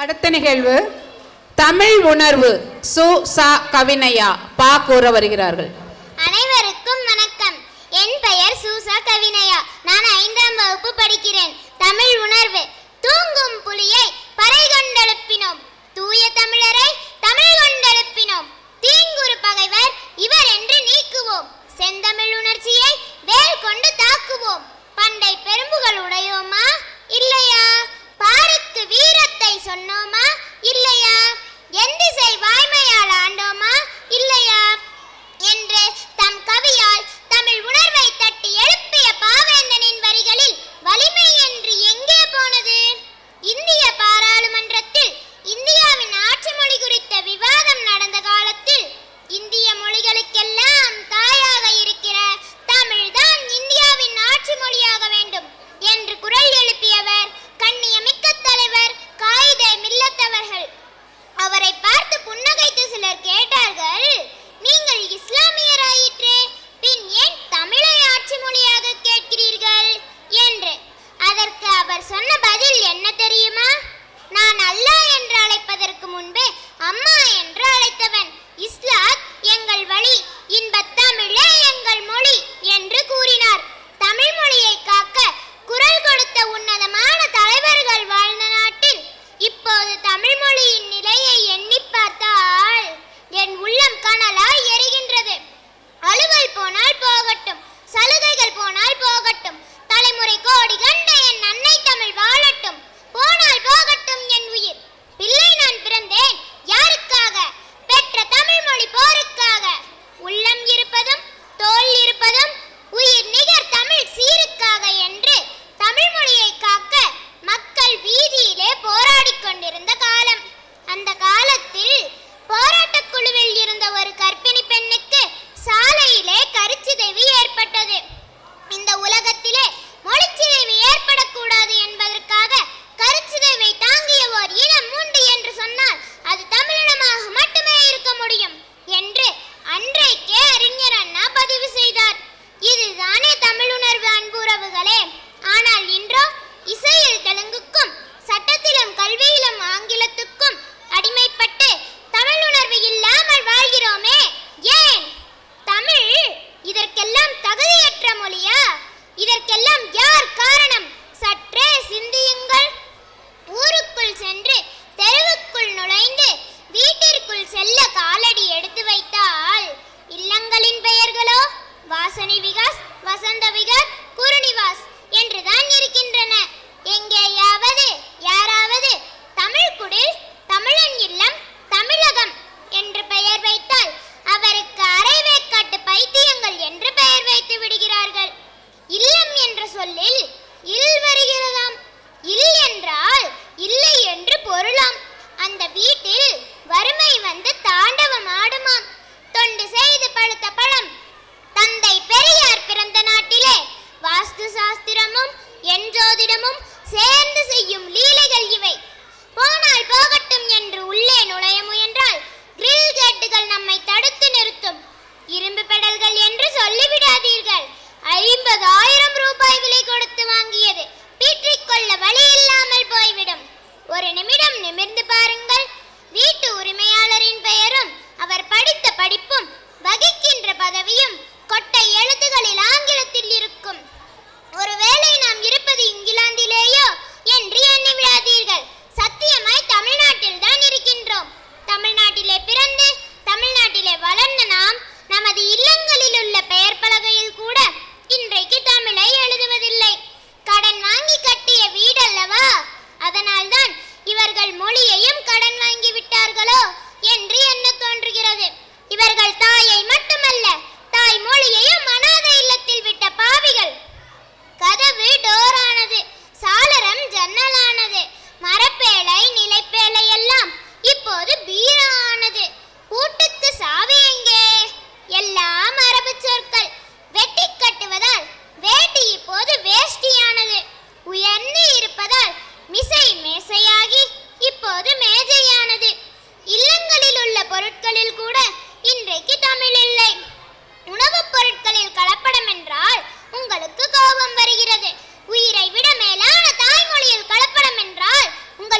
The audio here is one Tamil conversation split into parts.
அடுத்த நிகழ்வு தமிழ் உணர்வு சு சா கவினையா பா கூற வருகிறார்கள். அனைவருக்கும் வணக்கம். என் பெயர் சூசா கவினையா. நான் ஐந்தாம் வகுப்பு படிக்கிறேன். தமிழ் உணர்வு. தூங்கும் புலியை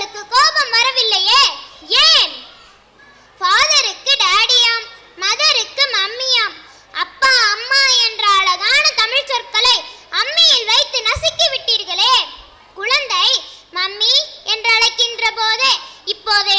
உங்களுக்கு கோபம் வரவில்லையே? ஏன்? ஃபாதருக்கு டாடியாம் மதருக்கு மம்மியாம் அப்பா அம்மா என்ற அழகான தமிழ் சொற்களை அம்மியில் வைத்து நசுக்கி விட்டீர்களே. குழந்தை மம்மி என்று அழைக்கின்ற போதே இப்போது